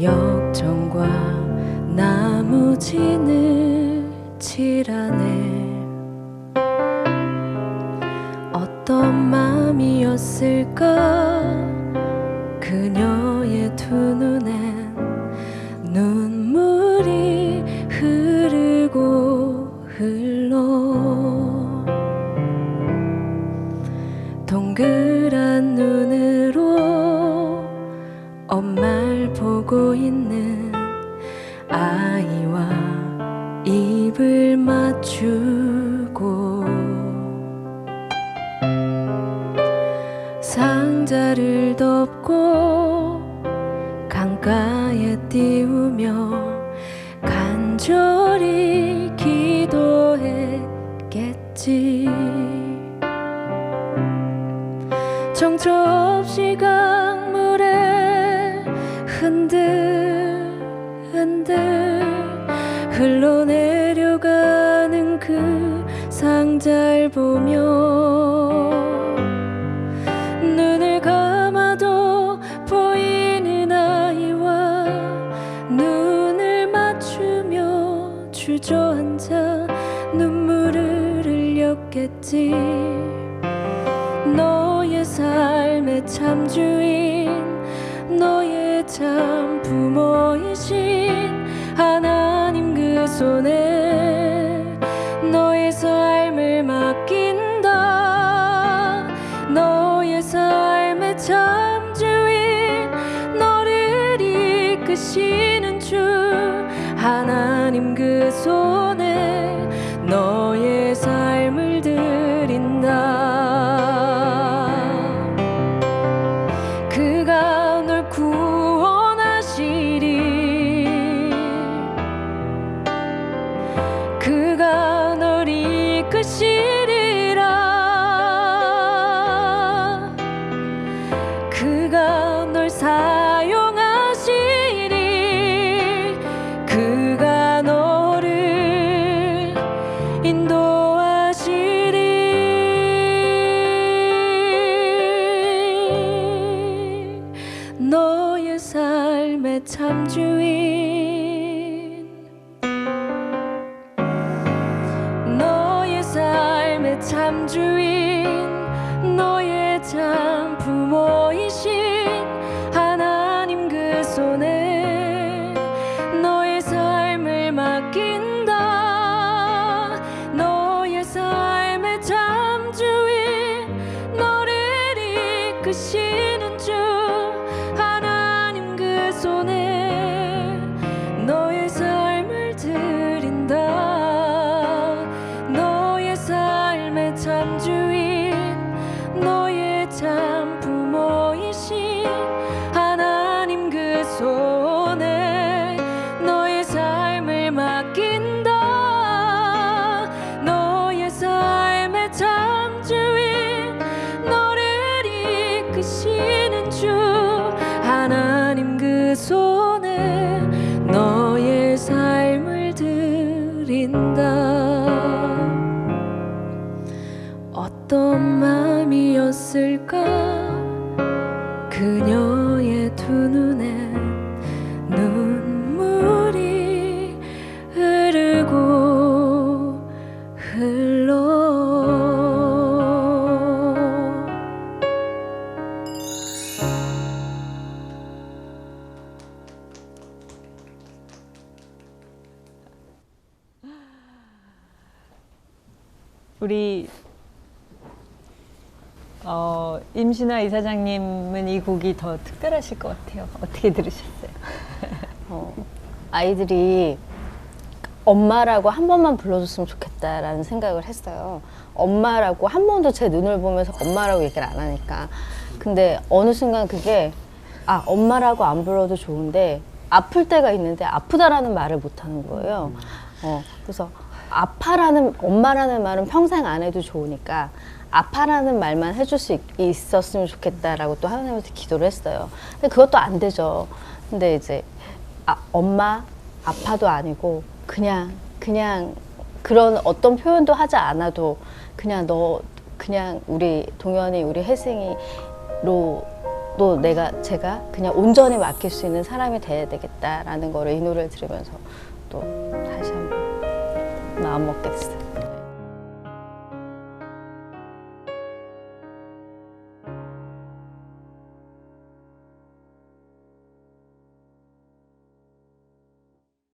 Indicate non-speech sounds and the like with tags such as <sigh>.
역청과 나무진을 칠하네. 어떤 마음이었을까? 그녀의 두 눈엔 아이와 입을 맞추고 상자를 덮고 강가에 띄우며 간절히 기도했겠지. 정처 없이 강물에 흔들 흘러내려가는 그 상자를 보며 눈을 감아도 보이는 아이와 눈을 맞추며 주저앉아 눈물을 흘렸겠지. 너의 삶의 참주인 너의 참 부모이신 하나님 그 손에 너의 삶을 맡긴다. 너의 삶의 참 주인 너를 이끄시는 주 하나님 그 손에 이끄시리라. 그가 널 사용하시리 그가 너를 인도하시리 너의 삶의 참주인 참 부모이신 하나님 그 손에 너의 삶을 맡긴다. 너의 삶의 참주인 너를 이끄시는 주 하나님 그 손에 너의 삶을 드린다. 어떤 마 음이었을까? 그녀의 두 눈에 눈물이 흐르고 흘러. 우리 어, 임신아 이사장님은 이 곡이 더 특별하실 것 같아요. 어떻게 들으셨어요? <laughs> 어, 아이들이 엄마라고 한 번만 불러줬으면 좋겠다라는 생각을 했어요. 엄마라고 한 번도 제 눈을 보면서 엄마라고 얘기를 안 하니까. 근데 어느 순간 그게 아, 엄마라고 안 불러도 좋은데 아플 때가 있는데 아프다라는 말을 못 하는 거예요. 어, 그래서 아파라는 엄마라는 말은 평생 안 해도 좋으니까 아파라는 말만 해줄 수 있, 있었으면 좋겠다라고 또 하나님한테 기도를 했어요. 근데 그것도 안 되죠. 근데 이제 아, 엄마 아파도 아니고 그냥 그냥 그런 어떤 표현도 하지 않아도 그냥 너 그냥 우리 동현이 우리 혜승이로 또 내가 제가 그냥 온전히 맡길 수 있는 사람이 돼야 되겠다라는 거를 이 노래를 들으면서 또 다시 한번 먹게 됐어요.